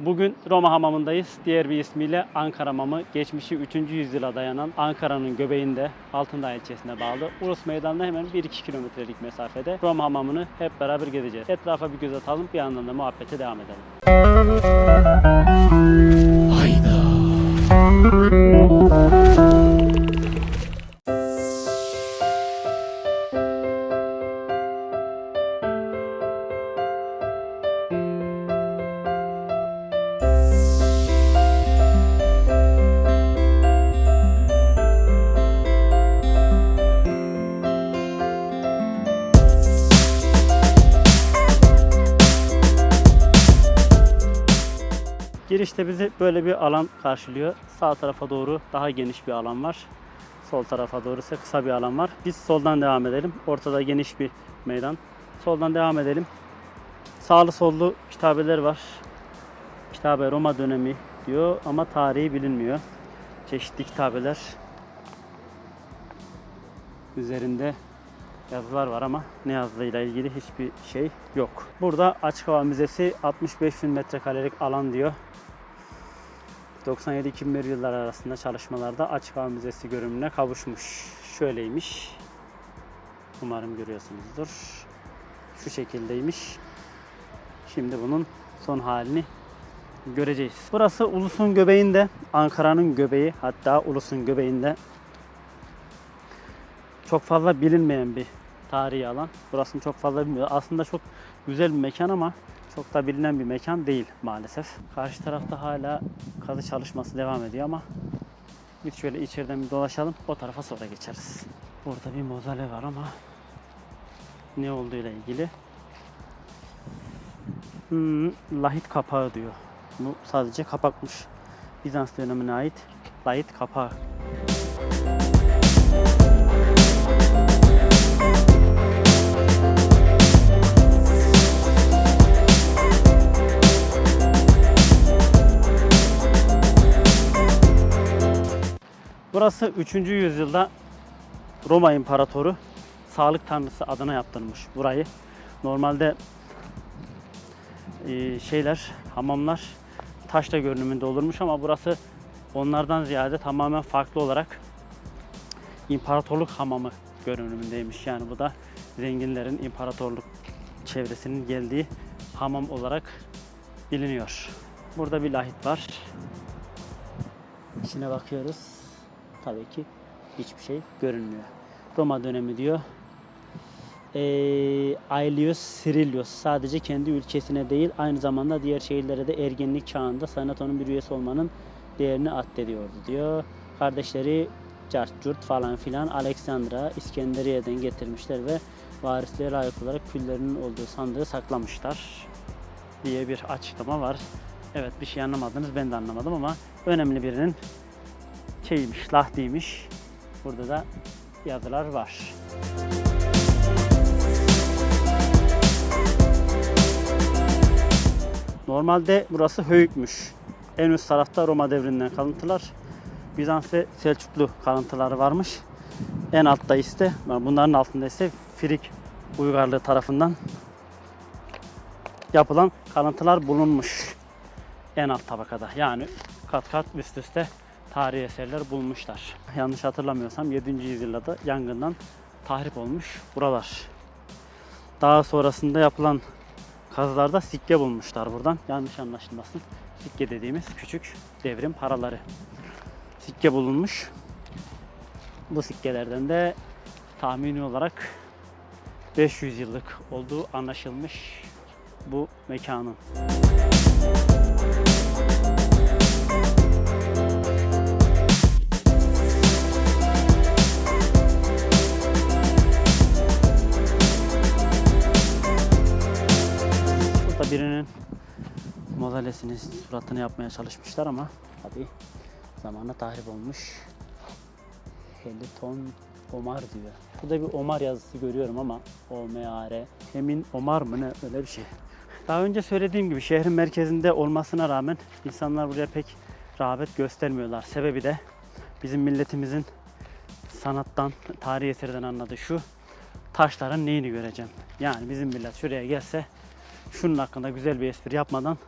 Bugün Roma Hamamı'ndayız. Diğer bir ismiyle Ankara Hamamı. Geçmişi 3. yüzyıla dayanan Ankara'nın göbeğinde Altındağ ilçesine bağlı. Urus Meydanı'na hemen 1-2 kilometrelik mesafede Roma Hamamı'nı hep beraber gezeceğiz. Etrafa bir göz atalım bir yandan da muhabbete devam edelim. Girişte bizi böyle bir alan karşılıyor. Sağ tarafa doğru daha geniş bir alan var. Sol tarafa doğru ise kısa bir alan var. Biz soldan devam edelim. Ortada geniş bir meydan. Soldan devam edelim. Sağlı sollu kitabeler var. Kitabe Roma dönemi diyor ama tarihi bilinmiyor. Çeşitli kitabeler. Üzerinde yazılar var ama ne yazdığıyla ilgili hiçbir şey yok. Burada Açık Hava Müzesi 65 bin metrekarelik alan diyor. 97-2001 yıllar arasında çalışmalarda Açık Hava Müzesi görünümüne kavuşmuş. Şöyleymiş. Umarım görüyorsunuzdur. Şu şekildeymiş. Şimdi bunun son halini göreceğiz. Burası Ulus'un göbeğinde, Ankara'nın göbeği hatta Ulus'un göbeğinde çok fazla bilinmeyen bir tarihi alan. Burasını çok fazla bilmiyor. Aslında çok güzel bir mekan ama çok da bilinen bir mekan değil maalesef. Karşı tarafta hala kazı çalışması devam ediyor ama biz şöyle içeriden bir dolaşalım. O tarafa sonra geçeriz. Burada bir mozale var ama ne olduğuyla ilgili hmm, lahit kapağı diyor. Bu sadece kapakmış. Bizans dönemine ait lahit kapağı. Burası 3. yüzyılda Roma İmparatoru sağlık tanrısı adına yaptırmış burayı. Normalde e, şeyler, hamamlar taşla görünümünde olurmuş ama burası onlardan ziyade tamamen farklı olarak imparatorluk hamamı görünümündeymiş. Yani bu da zenginlerin imparatorluk çevresinin geldiği hamam olarak biliniyor. Burada bir lahit var. İçine bakıyoruz. Tabii ki hiçbir şey görünmüyor. Roma dönemi diyor. Ee, Aelius Sirilius sadece kendi ülkesine değil aynı zamanda diğer şehirlere de ergenlik çağında senatonun bir üyesi olmanın değerini addediyordu diyor. Kardeşleri Cart Curt falan filan Alexandra İskenderiye'den getirmişler ve varisliğe layık olarak küllerinin olduğu sandığı saklamışlar diye bir açıklama var. Evet bir şey anlamadınız ben de anlamadım ama önemli birinin şeymiş, lahdiymiş. Burada da yazılar var. Normalde burası Höyük'müş. En üst tarafta Roma devrinden kalıntılar. Bizans ve Selçuklu kalıntıları varmış. En altta ise, bunların altında ise Frig uygarlığı tarafından yapılan kalıntılar bulunmuş. En alt tabakada. Yani kat kat üst üste tarihi eserler bulmuşlar. Yanlış hatırlamıyorsam 7. yüzyılda da yangından tahrip olmuş buralar. Daha sonrasında yapılan kazılarda sikke bulmuşlar buradan. Yanlış anlaşılmasın. Sikke dediğimiz küçük devrim paraları. Sikke bulunmuş. Bu sikkelerden de tahmini olarak 500 yıllık olduğu anlaşılmış bu mekanın. Birinin mozalesini, suratını yapmaya çalışmışlar ama tabi zamanla tahrip olmuş. Heliton Omar diyor. Burada bir Omar yazısı görüyorum ama O-M-A-R. Emin Omar mı ne öyle bir şey. Daha önce söylediğim gibi şehrin merkezinde olmasına rağmen insanlar buraya pek rağbet göstermiyorlar. Sebebi de bizim milletimizin sanattan, tarihi eserden anladığı şu taşların neyini göreceğim. Yani bizim millet şuraya gelse şunun hakkında güzel bir espri yapmadan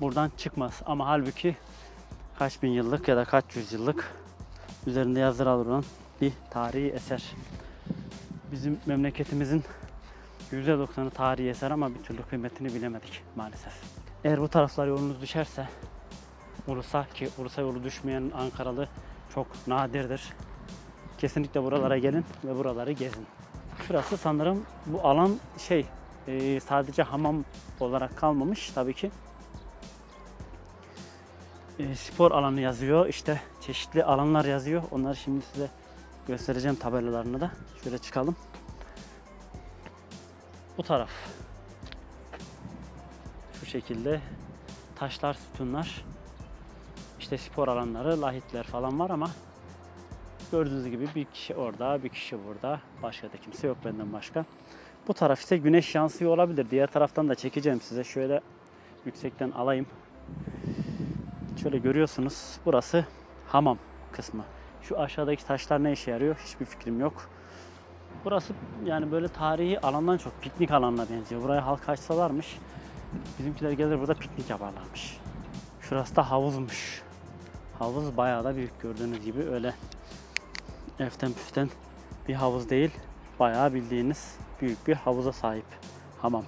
buradan çıkmaz. Ama halbuki kaç bin yıllık ya da kaç yüz yıllık üzerinde yazıları olan bir tarihi eser. Bizim memleketimizin %90'ı tarihi eser ama bir türlü kıymetini bilemedik maalesef. Eğer bu taraflar yolunuz düşerse Ulus'a ki Ulus'a yolu düşmeyen Ankaralı çok nadirdir. Kesinlikle buralara gelin ve buraları gezin. Şurası sanırım bu alan şey e, sadece hamam olarak kalmamış tabii ki. E, spor alanı yazıyor. İşte çeşitli alanlar yazıyor. Onları şimdi size göstereceğim tabelalarını da. Şöyle çıkalım. Bu taraf. Şu şekilde taşlar, sütunlar. İşte spor alanları, lahitler falan var ama gördüğünüz gibi bir kişi orada, bir kişi burada. Başka da kimse yok benden başka. Bu taraf ise güneş yansıyor olabilir. Diğer taraftan da çekeceğim size. Şöyle yüksekten alayım. Şöyle görüyorsunuz. Burası hamam kısmı. Şu aşağıdaki taşlar ne işe yarıyor? Hiçbir fikrim yok. Burası yani böyle tarihi alandan çok piknik alanına benziyor. Buraya halk açsalarmış. Bizimkiler gelir burada piknik yaparlarmış. Şurası da havuzmuş. Havuz bayağı da büyük gördüğünüz gibi öyle eften püften bir havuz değil. Bayağı bildiğiniz büyük bir havuza sahip hamam.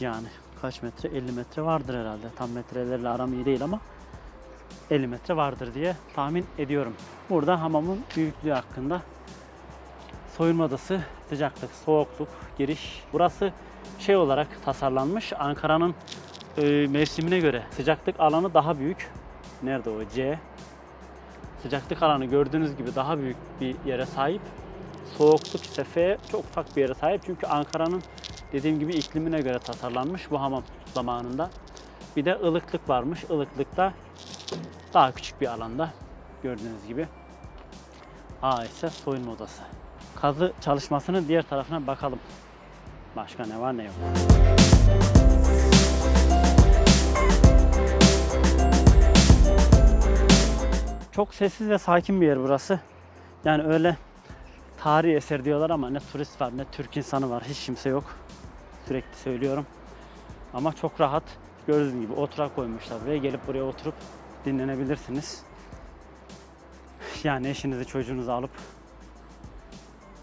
Yani kaç metre? 50 metre vardır herhalde. Tam metrelerle aram iyi değil ama 50 metre vardır diye tahmin ediyorum. Burada hamamın büyüklüğü hakkında soyunma odası, sıcaklık, soğukluk, giriş. Burası şey olarak tasarlanmış. Ankara'nın e, mevsimine göre sıcaklık alanı daha büyük. Nerede o? C. Sıcaklık alanı gördüğünüz gibi daha büyük bir yere sahip. Soğukluk ise çok ufak bir yere sahip. Çünkü Ankara'nın dediğim gibi iklimine göre tasarlanmış bu hamam zamanında. Bir de ılıklık varmış. Ilıklıkta daha küçük bir alanda gördüğünüz gibi. A ise soyunma odası. Kazı çalışmasının diğer tarafına bakalım. Başka ne var ne yok. Çok sessiz ve sakin bir yer burası. Yani öyle tarihi eser diyorlar ama ne turist var ne Türk insanı var. Hiç kimse yok. Sürekli söylüyorum. Ama çok rahat. Gördüğünüz gibi oturak koymuşlar buraya. Gelip buraya oturup dinlenebilirsiniz. Yani eşinizi çocuğunuzu alıp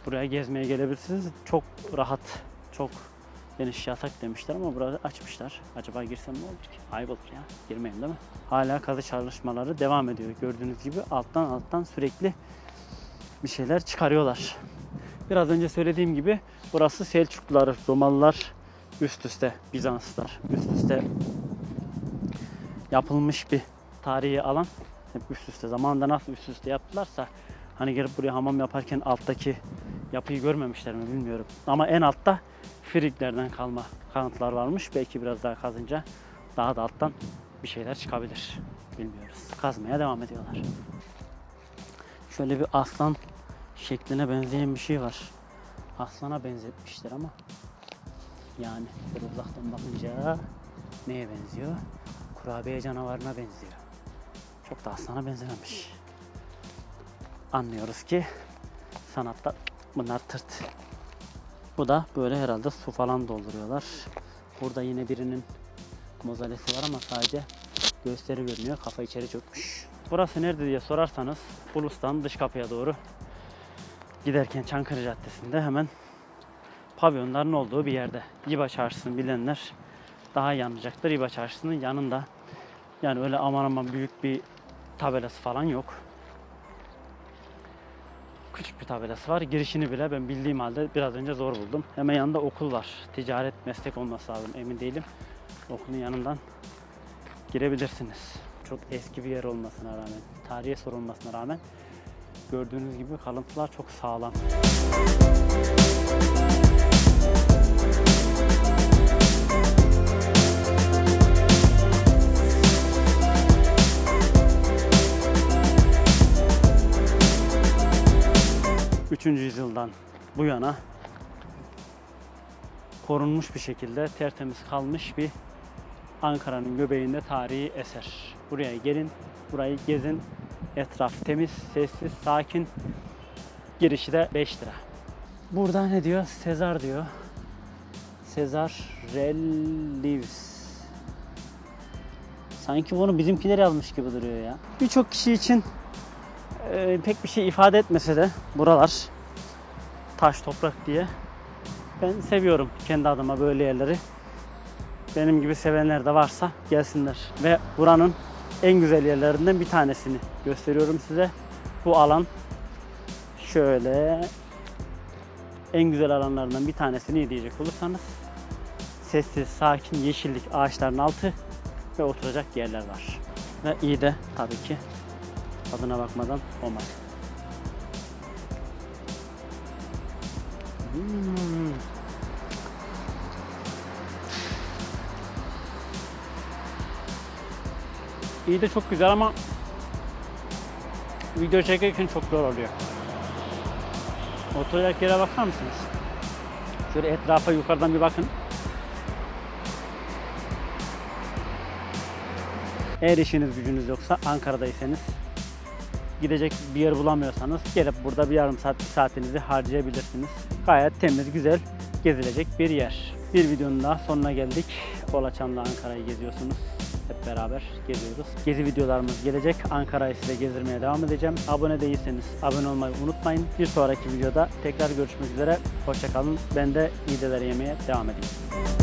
buraya gezmeye gelebilirsiniz. Çok rahat, çok geniş yatak demişler ama burada açmışlar. Acaba girsem ne olur ki? Ayıp olur ya. Girmeyeyim değil mi? Hala kazı çalışmaları devam ediyor. Gördüğünüz gibi alttan alttan sürekli bir şeyler çıkarıyorlar. Biraz önce söylediğim gibi burası Selçuklular, Romalılar üst üste, Bizanslılar üst üste yapılmış bir tarihi alan. Hep üst üste. Zamanında nasıl üst üste yaptılarsa hani gelip buraya hamam yaparken alttaki yapıyı görmemişler mi bilmiyorum. Ama en altta Friglerden kalma kanıtlar varmış. Belki biraz daha kazınca daha da alttan bir şeyler çıkabilir. Bilmiyoruz. Kazmaya devam ediyorlar. Şöyle bir aslan şekline benzeyen bir şey var. Aslana benzetmişler ama yani böyle uzaktan bakınca neye benziyor? Kurabiye canavarına benziyor. Çok da aslana benzememiş. Anlıyoruz ki sanatta bunlar tırt. Bu da böyle herhalde su falan dolduruyorlar. Burada yine birinin mozalesi var ama sadece gösteri görünüyor. Kafa içeri çökmüş. Burası nerede diye sorarsanız Ulus'tan dış kapıya doğru giderken Çankırı Caddesi'nde hemen pavyonların olduğu bir yerde. İBA Çarşısı'nı bilenler daha iyi anlayacaktır. İBA Çarşısı'nın yanında. Yani öyle aman aman büyük bir tabelası falan yok. Küçük bir tabelası var. Girişini bile ben bildiğim halde biraz önce zor buldum. Hemen yanında okul var. Ticaret meslek olması lazım emin değilim. Okulun yanından girebilirsiniz. Çok eski bir yer olmasına rağmen, tarihe sorulmasına rağmen gördüğünüz gibi kalıntılar çok sağlam. Üçüncü yüzyıldan bu yana korunmuş bir şekilde tertemiz kalmış bir Ankara'nın göbeğinde tarihi eser. Buraya gelin, burayı gezin. Etraf temiz, sessiz, sakin. Girişi de 5 lira. Burada ne diyor? Sezar diyor. Sezar Reliefs. Sanki bunu bizimkiler yazmış gibi duruyor ya. Birçok kişi için e, pek bir şey ifade etmese de buralar taş toprak diye ben seviyorum kendi adıma böyle yerleri. Benim gibi sevenler de varsa gelsinler. Ve buranın en güzel yerlerinden bir tanesini gösteriyorum size. Bu alan şöyle en güzel alanlarından bir tanesini diyecek olursanız sessiz, sakin, yeşillik, ağaçların altı ve oturacak yerler var. Ve iyi de tabii ki tadına bakmadan olmaz. Hmm. İyi de çok güzel ama video çekerken çok zor oluyor. Oturacak yere bakar mısınız? Şöyle etrafa yukarıdan bir bakın. Eğer işiniz gücünüz yoksa Ankara'daysanız gidecek bir yer bulamıyorsanız gelip burada bir yarım saat bir saatinizi harcayabilirsiniz. Gayet temiz, güzel gezilecek bir yer. Bir videonun daha sonuna geldik. Kolaçan'la Ankara'yı geziyorsunuz. Hep beraber geziyoruz. Gezi videolarımız gelecek. Ankara'yı size gezdirmeye devam edeceğim. Abone değilseniz abone olmayı unutmayın. Bir sonraki videoda tekrar görüşmek üzere. Hoşçakalın. Ben de mideleri yemeye devam edeyim.